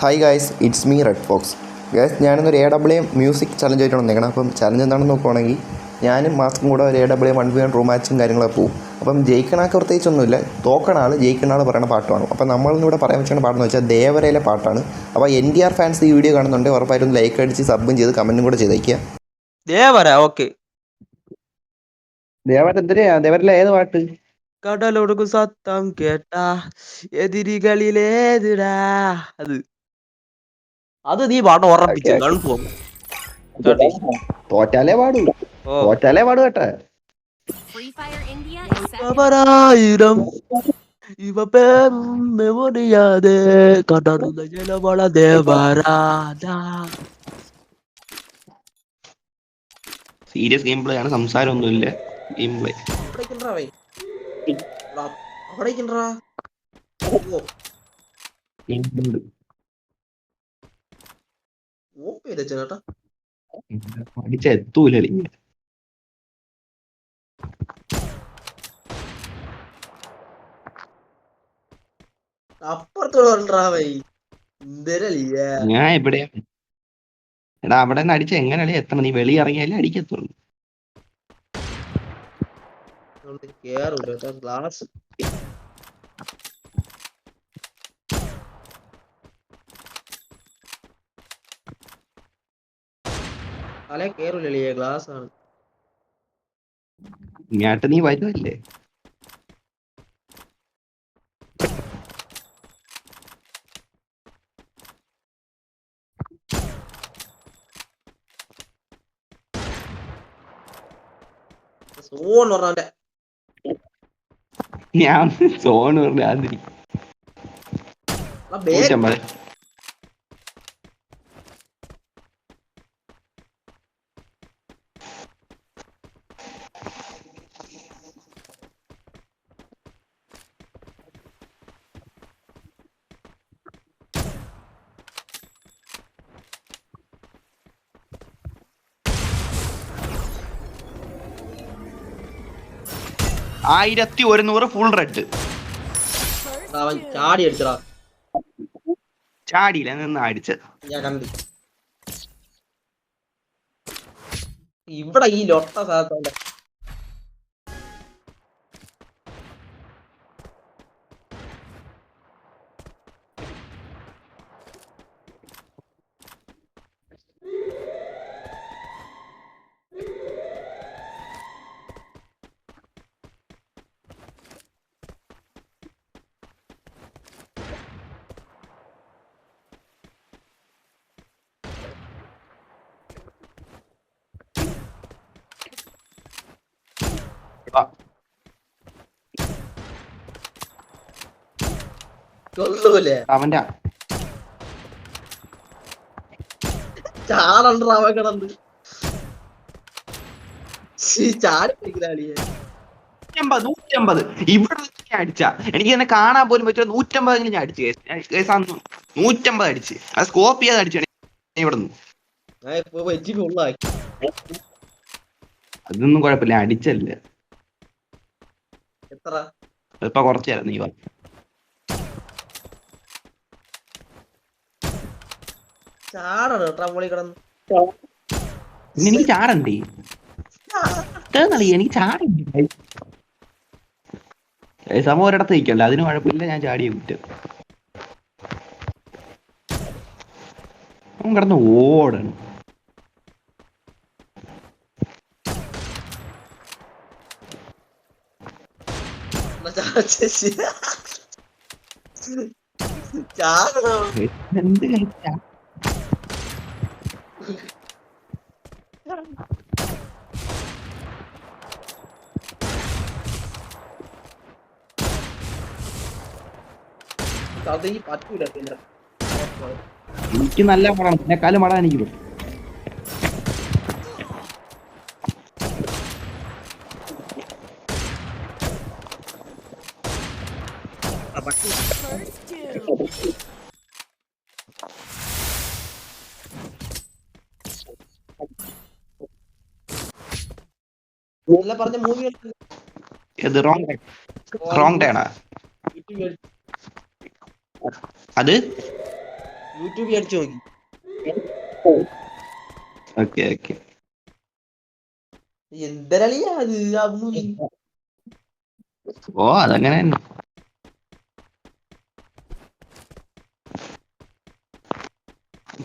Hi guys it's me Red Fox guys ഞാനിന്നൊരു A W M music challenge ആയിട്ടാണ് വന്നേക്കണം. അപ്പം challenge എന്താണെന്ന് നോക്കുവാണെങ്കിൽ ഞാനും മാസ്കും കൂടെ ഒരു A W M one B one room മാച്ചും കാര്യങ്ങളൊക്കെ പോകും അപ്പം ജയിക്കണാക്ക് പ്രത്യേകിച്ചൊന്നുമില്ല. തോക്കണ ആൾ ജയിക്കണ ആൾ പറയുന്ന പാട്ടുമാണ് അപ്പം നമ്മളിന്നിവിടെ പറയാൻ വെച്ചാൽ പാട്ടെന്ന് വെച്ചാൽ ദേവരയിലെ പാട്ടാണ്. അപ്പോൾ എൻ ഡി ആർ ഫാൻസ് ഈ വീഡിയോ കാണുന്നുണ്ട്. ഉറപ്പായിട്ടും ലൈക്ക് അടിച്ച് സബും ചെയ്ത് കമന്റും കൂടെ ചെയ്തേക്കുക. ദേവര ഓക്കെ ദേവര എന്തിനാ? ദേവരിലെ ഏത് പാട്ട്? കടലൊടുക്കു സത്തം കേട്ടാ. എതിരികളിലേതിടാ. അത്. അത് നീ പാട്ട് ഉറപ്പിച്ചു കൺഫോം തോറ്റാലേ പാടു. തോറ്റാലേ പാടു കേട്ടെ. ഇവ പേരും മെമ്മറിയാതെ കടറുന്ന ജലവള ദേവരാജാ. സീരിയസ് ഗെയിം പ്ലേ ആണ് സംസാരമൊന്നുമില്ല. ഗെയിം പ്ലേ ചേട്ടാ പഠിച്ച? എത്തൂല ഞാൻ എവിടെയാ? എടാ അവിടെ നിന്ന് അടിച്ച. എങ്ങനെയാ എത്തണം? നീ വെളി ഇറങ്ങിയാലേ അടിക്കത്തുള്ളൂ. കേറൂല ഗ്ലാസ് തല കേറൂലേ ഗ്ലാസ് ആണ് ഞാട്ട് നീ വരുമല്ലേ സോൺ പറഞ്ഞ ഞാൻ സോൺ പറഞ്ഞാൽ ആയിരത്തി ഒരുന്നൂറ് ഫുൾ റെഡ് അവൻ ചാടി അടിച്ചടാ. ചാടിയില്ല നിന്ന് അടിച്ചത് ഞാൻ കണ്ടു ഇവിടെ ഈ ലൊട്ട സാധനം കൊള്ളൂലേ. അവന്റെ ചാടണ്ട അവൻ കിടന്ന്. ശ്ശി, ചാടി പിടിക്കലാളിയെ നൂറ്റമ്പത് നൂറ്റമ്പത്. ഇവിടെ ഞാൻ അടിച്ച. എനിക്ക് തന്നെ കാണാൻ പോലും പറ്റില്ല. നൂറ്റമ്പതെങ്കിലും ഞാൻ അടിച്ചു. അന്ന് നൂറ്റമ്പത് അടിച്ച്. അത് സ്കോപ്പ് ചെയ്ത് അടിച്ചു ഇവിടെ നിന്ന്. അതൊന്നും കുഴപ്പമില്ല. അടിച്ചല്ലേ. എത്ര? ഇപ്പൊ കുറച്ചു തരാം. നീ വാ. ചാടണം കേട്ടോ മോളി കിടന്ന്. പിന്നെ എനിക്ക് ചാടണ്ടേ എനിക്ക് ചാടണ്ടേ സമയം ഒരിടത്ത് നിൽക്കല്ല അതിന് കുഴപ്പമില്ല ഞാൻ ചാടിയ കുറ്റം അവൻ കിടന്ന് ഓടണം. ചാടണം? എന്ത് കളിച്ചാ ഈ പറ്റൂല എനിക്ക് നല്ല മടാണ് എന്നെക്കാളും മടാ എനിക്ക് പറ്റും പറഞ്ഞ മൂവി റോങ് റോങ് ടേണാ അത്? യൂട്യൂബിൽ അടിച്ചു നോക്കി. Okay okay. എന്തരളിയാ അത്? ഓ അതങ്ങനെ തന്നെ.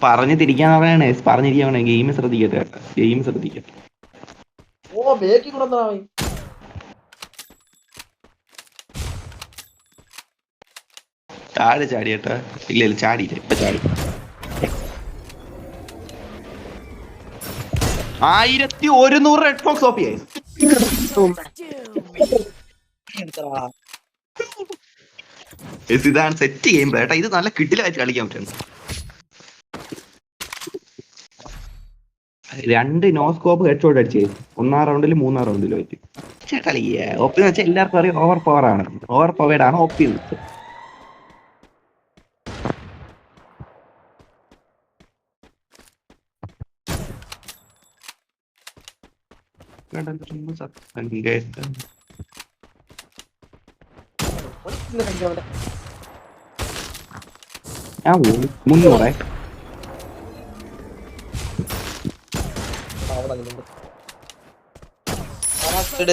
പറഞ്ഞു തിരിക്കാൻ പറയണേ. പറഞ്ഞിരിക്കണേ ഗെയിം ശ്രദ്ധിക്കട്ടെ. കേട്ടോ ഗെയിം ശ്രദ്ധിക്കട്ടെ. ഓ ബേക്കി കൊണ്ടാ താഴെ ചാടി കേട്ടോ ഇല്ല ഇല്ല ചാടിയില്ല ഇപ്പൊ ചാടി. ആയിരത്തി ഒരുന്നൂറ് റെഡ് ഫോക്സ് ഓഫ് ആയി. ഇതാണ് സെറ്റ് ഗെയിം ഏട്ടാ ഇത് നല്ല കിട്ടിലായിട്ട് കളിക്കാൻ പറ്റുന്നു രണ്ട് നോസ്കോപ്പ് ഹെഡ് ഷോട്ട് അടിച്ചേ. ഒന്നാം റൗണ്ടിൽ മൂന്നാം റൗണ്ടിലും ആയിട്ട് കളിയ ഒപ്പി എന്ന് വെച്ചാൽ എല്ലാവർക്കും അറിയാം ഓവർ പവർ ആണ് ഓവർ പവേഡ് ആണ് ഒപ്പി എന്ന് വെച്ചാൽ ഞാൻ മുന്നൂറേ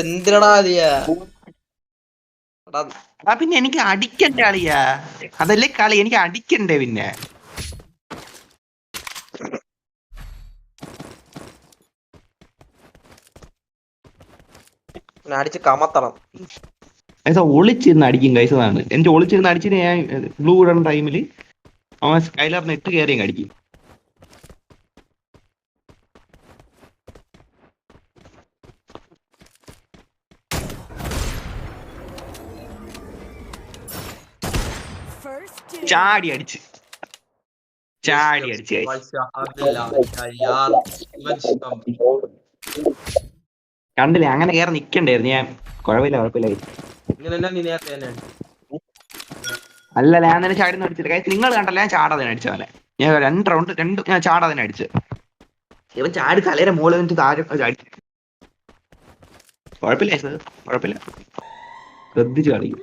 എന്തിനടാ ആ പിന്നെ എനിക്ക് അടിക്കണ്ടേ അളിയാ അതല്ലേ കളി? എനിക്ക് അടിക്കണ്ടേ പിന്നെ. അടിച്ച് കമത്തണം. കൈസ ഒളിച്ചിരുന്ന് അടിക്കും കൈസതാണ് എന്റെ ഒളിച്ചിരുന്ന് അടിച്ചിട്ട് ഞാൻ ബ്ലൂ ഇടുന്ന ടൈമിൽ അവൻ സ്കൈലർ നെറ്റ് കയറി അടിക്കും. ചാടി അടിച്ച്. ചാടി അടിച്ച് കണ്ടില്ലേ അങ്ങനെ കയറി നിക്കണ്ടായിരുന്നു ഞാൻ. കുഴപ്പമില്ല കുഴപ്പമില്ല അല്ല ഞാൻ തന്നെ ചാടി അടിച്ചില്ല. കാര്യം നിങ്ങൾ കണ്ടല്ല ഞാൻ ചാടാതെ അടിച്ചവനെ. ഞാൻ രണ്ട് റൗണ്ട് രണ്ട് ഞാൻ ചാടാതെ അടിച്ച്. ഇവൻ ചാടി തലയുടെ മുകളിൽ നിന്നിട്ട് താഴെ ചാടി. കുഴപ്പമില്ല സർ കുഴപ്പമില്ല ശ്രദ്ധിച്ച് കളിക്കും.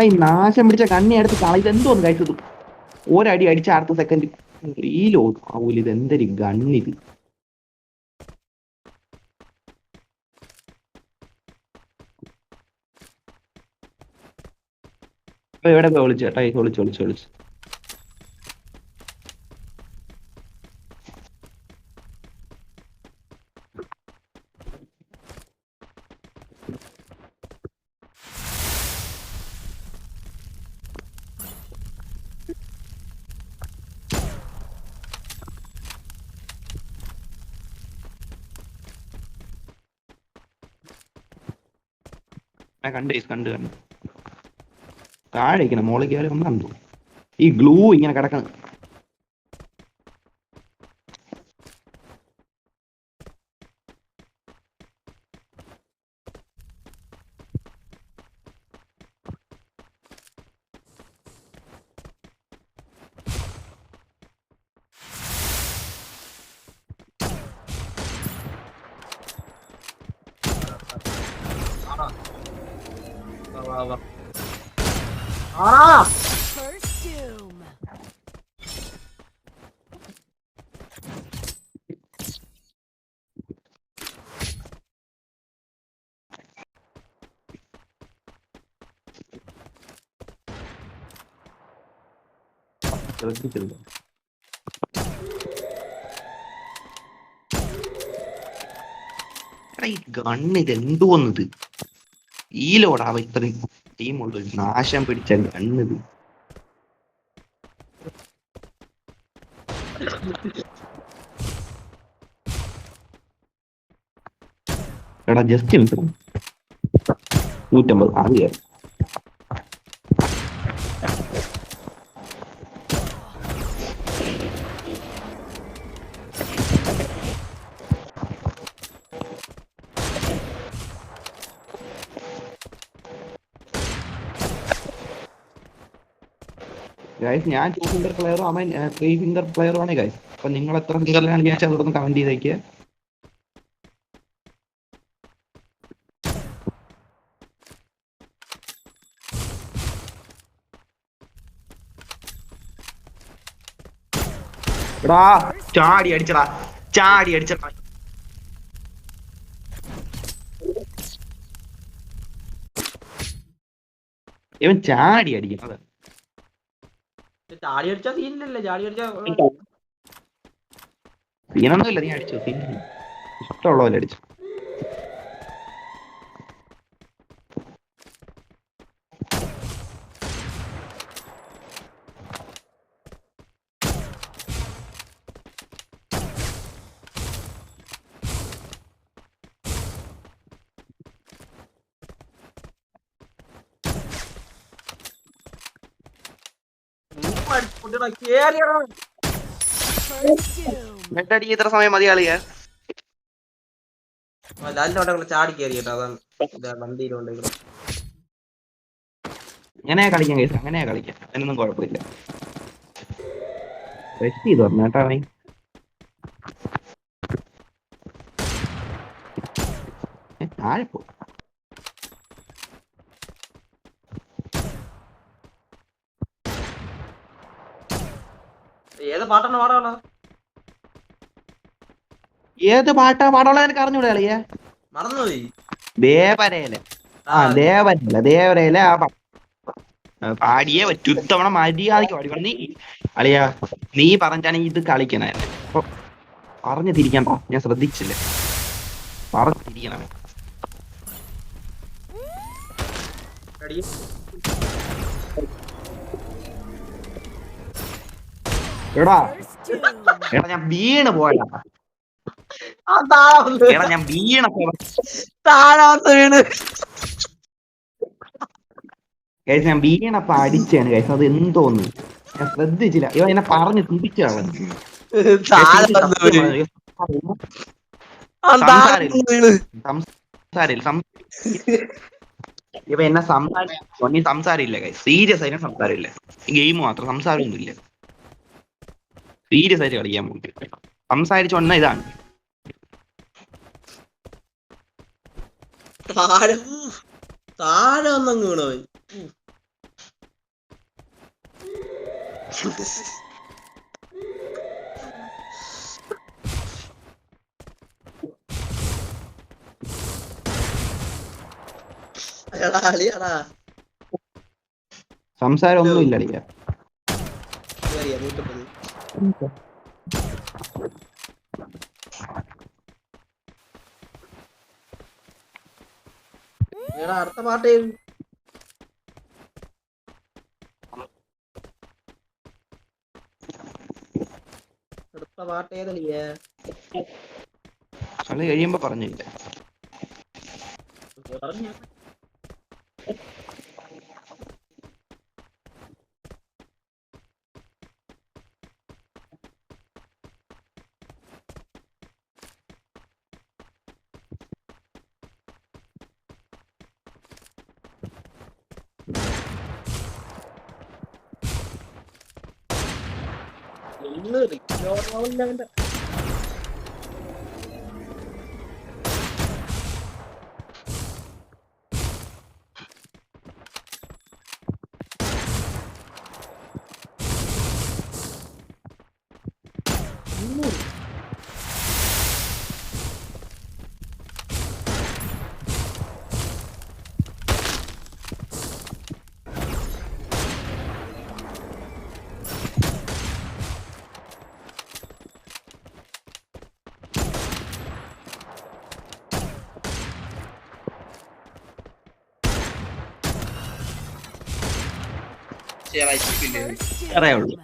എടാ ഈ നാശം പിടിച്ച കണ്ണി അടുത്ത് കളി. ഒന്ന് കഴിച്ചത്? ഒരടി അടിച്ച അടുത്ത സെക്കൻഡ് റീലോ ആവൂല ഇത് എന്തൊരു ഗണ്ണിത് ഇവിടെ വിളിച്ചു? ചേട്ടാ ഈ വിളിച്ചു ഒളിച്ച് കണ്ട് കണ്ട് കണ്ട്. താഴേക്കണം മോളിൽ കയറി ഒന്നുണ്ടോ ഈ ഗ്ലൂ ഇങ്ങനെ കിടക്കണം ശ്രദ്ധിച്ചില്ല. ഗണ്ണ് ഇത് എന്തോന്നത് ഈ ലോഡാവ ഇത്രയും. ടീമുള്ള നാശം പിടിച്ച കണ്ണത് എടാ ജസ്റ്റ് നൂറ്റമ്പത് അത് ഗൈസ് ഞാൻ ടു ഫിംഗർ പ്ലെയറും അവൻ ത്രീ ഫിംഗർ പ്ലെയറും ആണ് ഗൈസ് അപ്പൊ നിങ്ങൾ എത്ര ഫിംഗറിലാണ് ഞാൻ അതൊന്ന് കമന്റ് ചെയ്തേക്ക്. എടാ ചാടി അടിച്ചടാ ചാടി അടിച്ചടാ. ഇവൻ ചാടി അടിക്കുന്നത്. ചാടി അടിച്ചാ സീനില്ലല്ലേ ചാടി അടിച്ചാ സീനൊന്നുമില്ല നീ അടിച്ചു സീൻ ഇഷ്ടമുള്ള പോലെ അടിച്ചു. നെട്ടടി ഇത്ര സമയം മതി കളിയാ ലാലിനോട്ടെ ചാടി കേറിയട്ടോ അതാണ് ഇതാ വണ്ടിയിലുണ്ട് ഇവിടെ അങ്ങനെ കളിക്കാം കേസ് അങ്ങനെ കളിക്കാം അതിനൊന്നും കുഴപ്പമില്ല. റെസ്റ്റ് ചെയ്ത് പറഞ്ഞു കേട്ടോ ഏ, താഴെ പോ. ഏത് പാട്ടാണ് പാടാണോ ഏത് പാട്ടാ പാടുള്ള എനിക്ക് അറിഞ്ഞൂടെ കളിയാ. മറന്നുപോയി. ദേവരയില ആ ദേവരയില ദേവരയില ആ പാടിയേ പറ്റൂ. ഇത്തവണ മര്യാദയ്ക്ക് പാടിക്കണം നീ അളിയാ നീ പറഞ്ഞാണ് ഇത് കളിക്കണായിരുന്നു അപ്പൊ പറഞ്ഞു തിരിക്കണ്ട ഞാൻ ശ്രദ്ധിച്ചില്ല. പറഞ്ഞു തിരിക്കണം? എടാ. എടാ ഞാൻ വീണ് പോയടാ. എടാ ഞാൻ വീണ താഴാത്ത വീണ്. കഴിച്ച ഞാൻ വീണപ്പ അടിച്ചാണ് കഴിച്ച അത് എന്തോന്ന് ഞാൻ ശ്രദ്ധിച്ചില്ല. ഇവ എന്നെ പറഞ്ഞു തിരിച്ചാണ് ഇവ എന്നെ സംസാരില്ല സംസാരില്ല സീരിയസ് ആയിട്ട് സംസാരില്ല ഗെയിം മാത്രം സംസാരമൊന്നുമില്ല. സീരിയസ് ആയിട്ട് കളിക്കാൻ പോയിട്ട്. സംസാരിച്ച ഒന്ന ഇതാണ്. താഴെ സംസാരം ഒന്നും ഇല്ല നൂറ്റമ്പത് എടാ അടുത്ത പാട്ട് ഏത്? അടുത്ത പാട്ട് ഏതളിയേ കളി കഴിയുമ്പോ പറഞ്ഞില്ലേ? പറഞ്ഞ. ഇന്ന് റിക്കോർഡ് First Aray, ഉള്ളൂ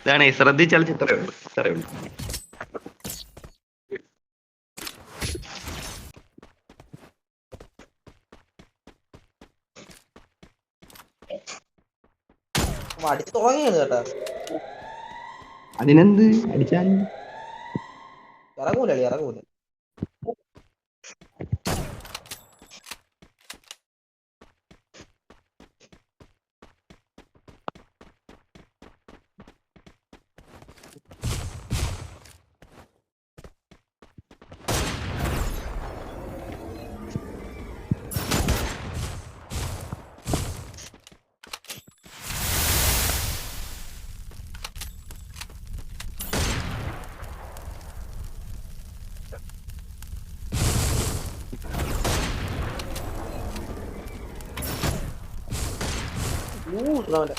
ഇതാണ് ശ്രദ്ധിച്ചാൽ ചിത്രമേ ഉള്ളൂ ഉള്ളൂ അടിച്ച് തുടങ്ങിയാണ് കേട്ടാ. അതിനെന്ത്? അടിച്ചാൽ? ഇറങ്ങൂല. അളി ഇറങ്ങൂല ഊന്നവന്റെ.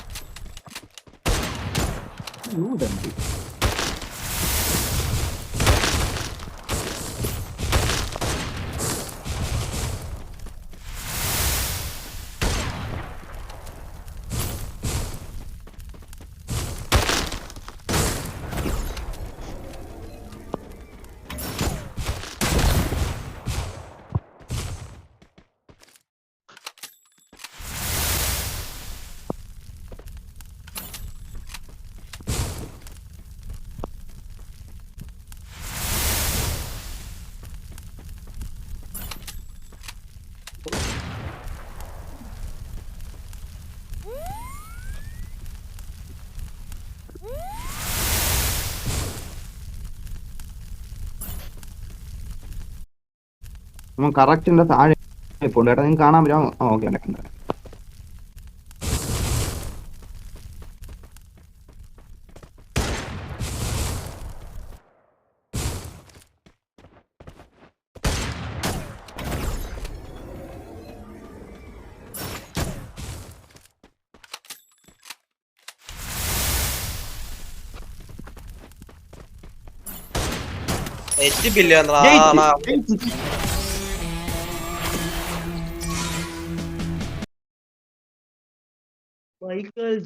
അവൻ കറക്റ്റിന്റെ താഴെ ഇപ്പോൾ ഏട്ടാ നിങ്ങൾക്ക് കാണാൻ പറ്റുമോ? ഓക്കെ കണ്ടു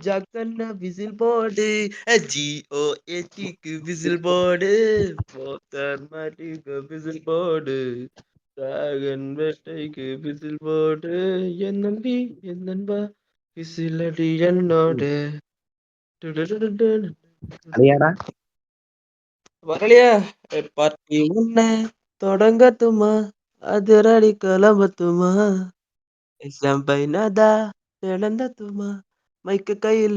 ஜக்கண்ணா விசில் போடு ஜிஓ ஏடிக்கு விசில் போடு போத்தர் மாட்டிக்கு விசில் போடு சாகன் வேட்டைக்கு விசில் போடு என் நம்பி என் நண்பா விசில் அடி என்னோடு வரலையா பார்ட்டி ஒன்ன தொடங்கத்துமா அதிரடி கிளம்பத்துமா எக்ஸாம் பைனாதா திறந்தத்துமா മൈക്ക് കയ്യിൽ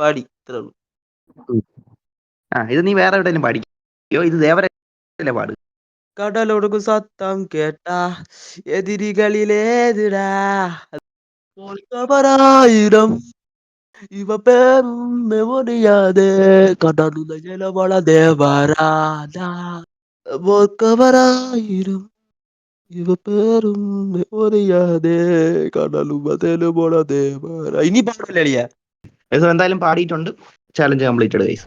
പാടി ഇത്രേ ഉള്ളൂ. ആ ഇത് നീ വേറെ എവിടെയെങ്കിലും പാടിക്കോ? ഇത് ദേവരല്ലേ പാട്. കടലൊടുക്കും സത്തം കേട്ടാ. എതിരികളിലേതിടാ. പോൽക്കവരായിരം ഇവ പേരും മെമൊറിയാതെ കടലുല ജലവള ദേവരാധ. പോൽക്കവരായിരം ഇവ പേരും മെമൊറിയാതെ കടലുമ തെലുമൊള ദേവരാ ഇനി പാടില്ല എന്തായാലും പാടിയിട്ടുണ്ട്. Challenge completed guys